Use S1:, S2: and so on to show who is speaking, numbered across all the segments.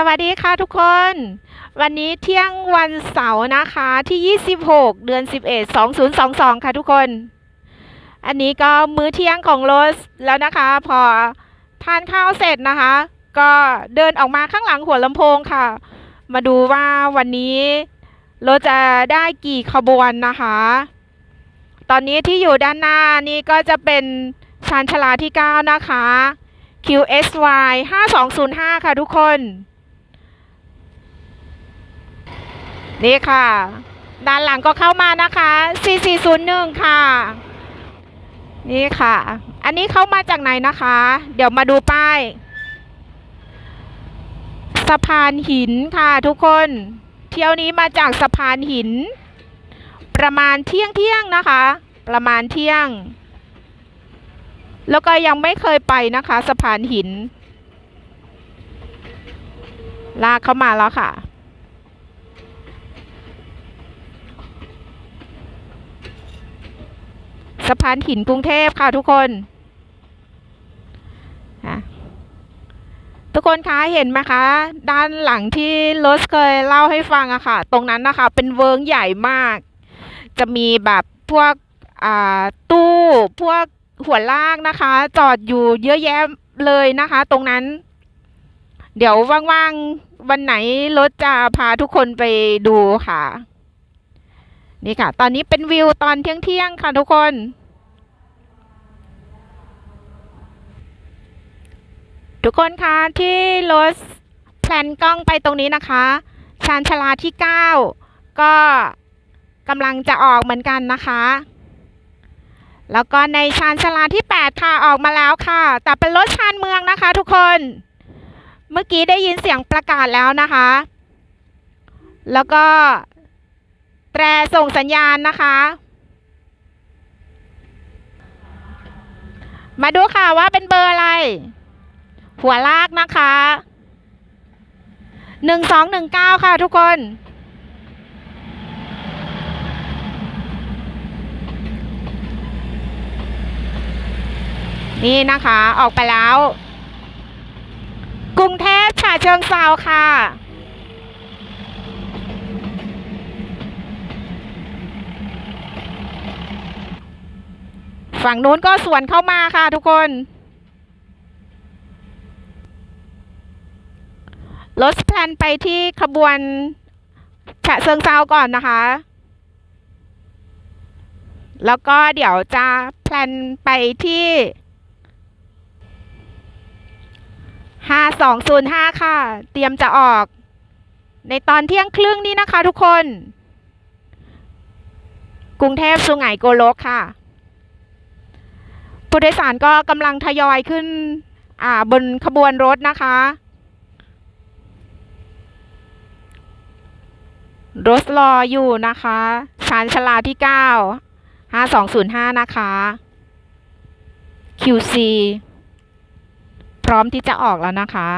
S1: สวัสดีค่ะทุกคน วันนี้เที่ยงวันเสาร์นะคะที่ 26 เดือน 11 2022 ค่ะทุกคน อันนี้ก็มื้อเที่ยงของโรสแล้วนะคะ พอทานข้าวเสร็จนะคะ ก็เดินออกมาข้างหลังหัวลำโพงค่ะ มาดูว่าวันนี้โรสจะได้กี่ขบวนนะคะ ตอนนี้ที่อยู่ด้านหน้านี่ก็จะเป็นชานชลาที่ 9 นะคะ QSY 5205 ค่ะทุกคน นี่ค่ะ ด้านหลังก็เข้ามานะคะ 4401 ค่ะ นี่ค่ะ อันนี้เข้ามาจากไหนนะคะ เดี๋ยวมาดูป้าย สะพานหินค่ะทุกคน เที่ยวนี้มาจากสะพานหิน ประมาณเที่ยงเที่ยงนะคะ ประมาณเที่ยง แล้วก็ยังไม่เคยไปนะคะ สะพานหิน ลากเข้ามาแล้วค่ะ สะพานหินกรุงเทพค่ะทุกคนทุกคนคะเห็นไหมคะ ด้านหลังที่โรสเคยเล่าให้ฟังอะค่ะ ตรงนั้นนะคะ เป็นเวิร์งใหญ่มาก จะมีแบบพวกอ่าตู้พวกหัวลากนะคะ จอดอยู่เยอะแยะเลยนะคะ ตรงนั้น เดี๋ยวว่างๆ วันไหนรถจะพาทุกคนไปดูค่ะ นี่ค่ะ ตอนนี้เป็นวิวตอนเที่ยงๆค่ะทุกคน ทุกคนคะที่รถแพลนกล้องไปตรงนี้นะคะ ชานชลาที่ 9 ก็กำลังจะออกเหมือนกันนะคะ แล้วก็ในชานชลาที่ 8 ค่ะ ออกมาแล้วค่ะ แต่เป็นรถชานเมืองนะคะ ทุกคน เมื่อกี้ได้ยินเสียงประกาศแล้วนะคะ แล้วก็แตรส่งสัญญาณนะคะ มาดูค่ะว่าเป็นเบอร์อะไร หัวลากนะคะหนึ่งสองหนึ่งเก้าค่ะทุกคน นี่นะคะออกไปแล้ว กรุงเทพฉะเชิงเซาค่ะฝั่งนู้นก็สวนเข้ามาค่ะทุกคน รถแพลนไปที่ขบวนฉะเชิงเซาก่อนนะคะ แล้วก็เดี๋ยวจะแพลนไปที่5205ค่ะ เตรียมจะออก ในตอนเที่ยงครึ่งนี้นะคะทุกคน กรุงเทพสุไหงโกโลกค่ะผู้โดยสารก็กำลังทยอยขึ้น อ่าบนขบวนรถนะคะ รถรออยู่นะคะชานชาลาที่ 9 5205 นะคะ QC พร้อมที่จะออกแล้วนะคะ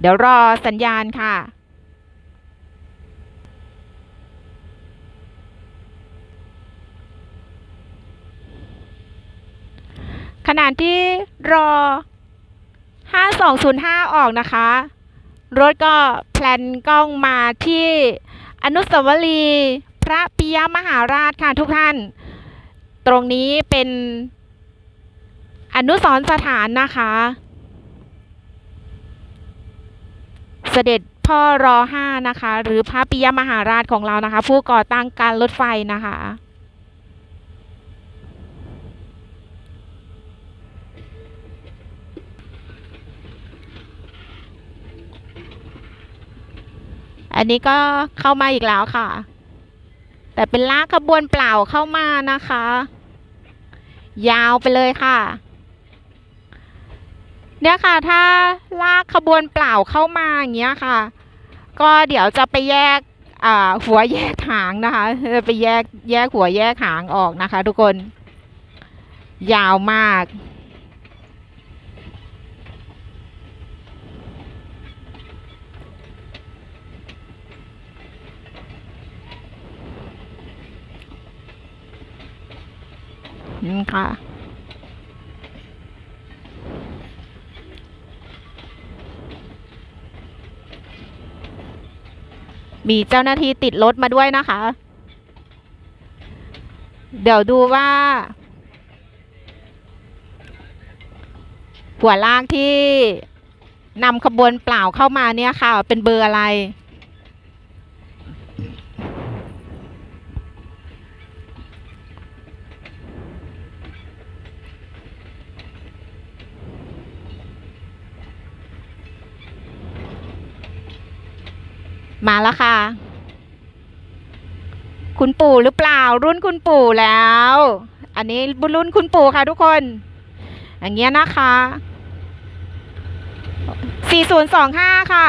S1: เดี๋ยวรอสัญญาณค่ะ ขณะที่รอ 5205 ออกนะคะ รถก็แพลนกล้องมาที่อนุสาวรีย์พระปิยมหาราชค่ะทุกท่าน ตรงนี้เป็นอนุสรสถานนะคะ เสด็จพ่อรอห้านะคะ หรือพระปิยมหาราชของเรานะคะ ผู้ก่อตั้งการรถไฟนะคะ นนี้ก็เข้ามาอีกแล้วค่ะ แต่เป็นลากขบวนเปล่าเข้ามานะคะ ยาวไปเลยค่ะ เนี่ยค่ะ ถ้าลากขบวนเปล่าเข้ามาอย่างเงี้ยค่ะ ก็เดี๋ยวจะไปแยกหัวแยกหางนะคะจะไปแยกแยกหัวแยกหางออกนะคะ ทุกคน ยาวมาก นี่ค่ะมีเจ้าหน้าที่ติดรถมาด้วยนะคะ เดี๋ยวดูว่า หัวลากที่นำขบวนเปล่าเข้ามาเนี่ยค่ะ เป็นเบอร์อะไร มาแล้วค่ะ คุณปู่หรือเปล่า รุ่นคุณปู่แล้ว อันนี้บุรุ่นคุณปู่ค่ะทุกคน อย่างเงี้ยนะคะ 4025 ค่ะ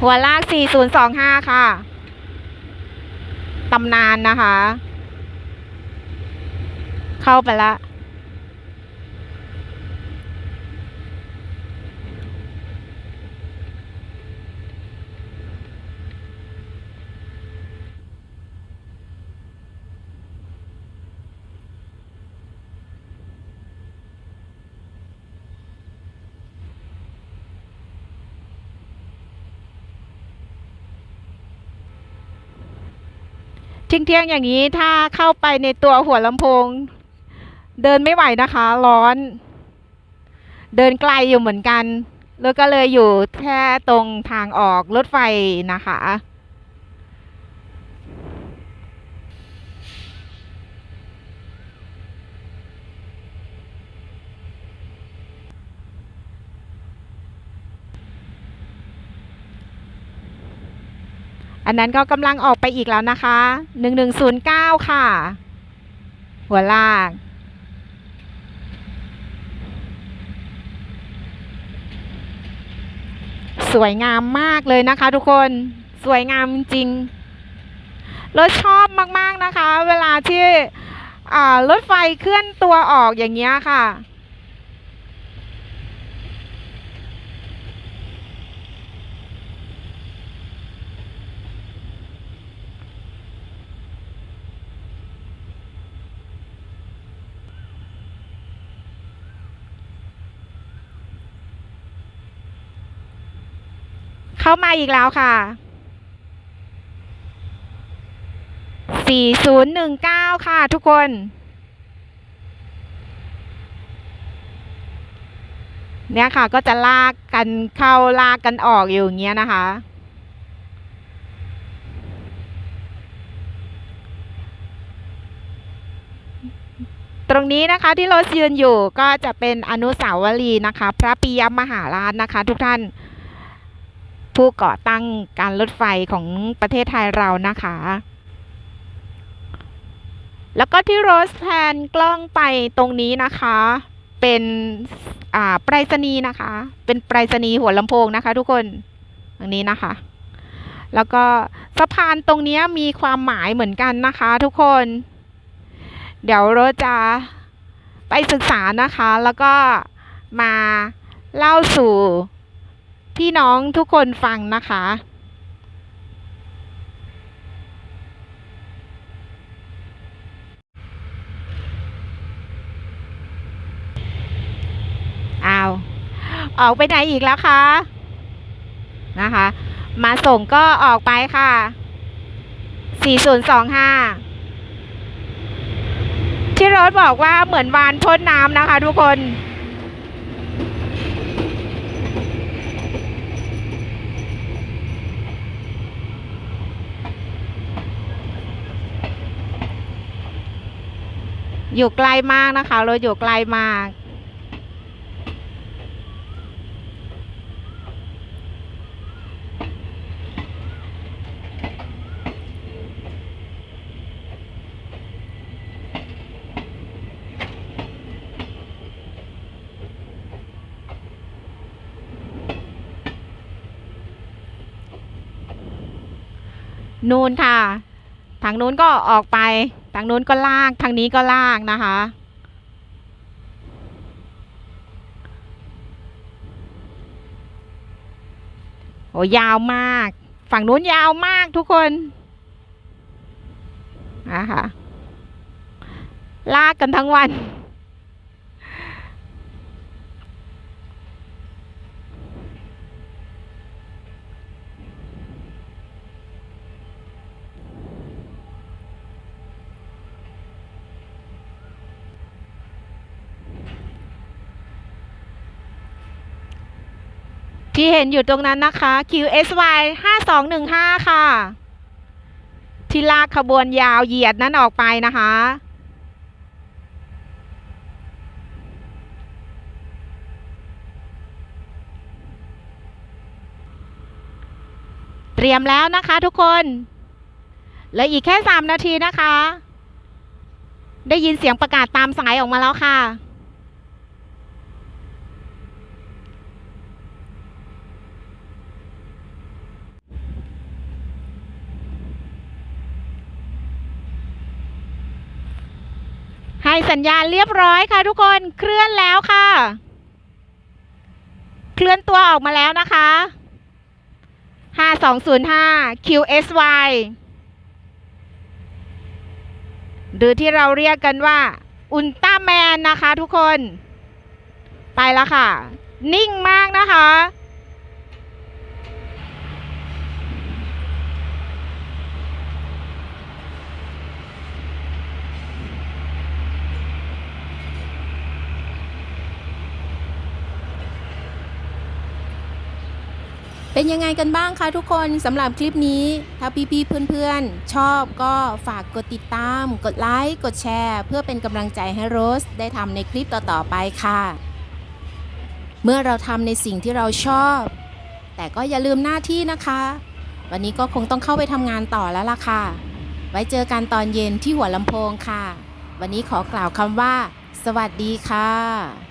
S1: หัวลาก 4025 ค่ะ ตำนานนะคะ เข้าไปละ เที่ยงเที่ยงๆอย่างนี้ถ้าเข้าไปในตัวหัวลำโพง เดินไม่ไหวนะคะ ร้อน เดินไกลอยู่เหมือนกัน แล้วก็เลยอยู่แค่ตรงทางออกรถไฟนะคะ อันนั้นก็กำลังออกไปอีกแล้วนะคะหนึ่งหนึ่งศูนย์เก้าค่ะ หัวลากสวยงามมากเลยนะคะ ทุกคนสวยงามจริงๆรถชอบมากๆนะคะ เวลาที่รถไฟเคลื่อนตัวออกอย่างเงี้ยค่ะ เข้ามาอีกแล้วค่ะ 4019 ค่ะทุกคน เนี่ยค่ะก็จะลากกันเข้าลากกันออกอยู่อย่างเงี้ยนะคะตรงนี้นะคะที่เรายืนอยู่ก็จะเป็นอนุสาวรีย์นะคะ พระปิยมหาราชนะคะ ทุกท่าน ผู้ก่อตั้งการรถไฟของประเทศไทยเรานะคะ แล้วก็ที่โรสแพนกล้องไปตรงนี้นะคะ เป็นอ่าไปรษณีย์นะคะ เป็นไปรษณีย์หัวลำโพงนะคะ ทุกคนตรงนี้นะคะ แล้วก็สะพานตรงนี้มีความหมายเหมือนกันนะคะ ทุกคน เดี๋ยวเราจะไปศึกษานะคะ แล้วก็มาเล่าสู่ พี่น้องทุกคนฟังนะคะ อ้าวออกไปไหนอีกแล้วคะ นะคะ มาส่งก็ออกไปค่ะ 4025 ที่รถบอกว่าเหมือนวานพ่นน้ำนะคะทุกคน อยู่ไกลมากนะคะรถอยู่ไกลมาก นูนค่ะ ทางนู้นก็ออกไป ทางนู้นก็ลากทางนี้ก็ลากนะคะโอ้ยาวมาก ฝั่งนู้นยาวมากทุกคนนะคะลากกันทั้งวัน ที่เห็นอยู่ตรงนั้นนะคะ QSY 5215 ค่ะ ที่ลากขบวนยาวเหยียดนั้นออกไปนะคะ เตรียมแล้วนะคะทุกคนเหลืออีกแค่ 3 นาทีนะคะ ได้ยินเสียงประกาศตามสายออกมาแล้วค่ะ ให้สัญญาณเรียบร้อยค่ะทุกคนเคลื่อนแล้วค่ะ เคลื่อนตัวออกมาแล้วนะคะ 5205 QSY หรือที่เราเรียกกันว่า อุลตร้าแมนนะคะทุกคน ไปแล้วค่ะ นิ่งมากนะคะ
S2: เป็นยังไงกันบ้างคะทุกคนสำหรับคลิปนี้ ถ้าพี่ๆเพื่อนๆ ชอบก็ฝากกดติดตาม กดไลค์กดแชร์ เพื่อเป็นกำลังใจให้โรสได้ทำในคลิปต่อๆไปค่ะ เมื่อเราทำในสิ่งที่เราชอบ แต่ก็อย่าลืมหน้าที่นะคะ วันนี้ก็คงต้องเข้าไปทำงานต่อแล้วล่ะค่ะ ไว้เจอกันตอนเย็นที่หัวลำโพงค่ะ วันนี้ขอกล่าวคำว่า สวัสดีค่ะ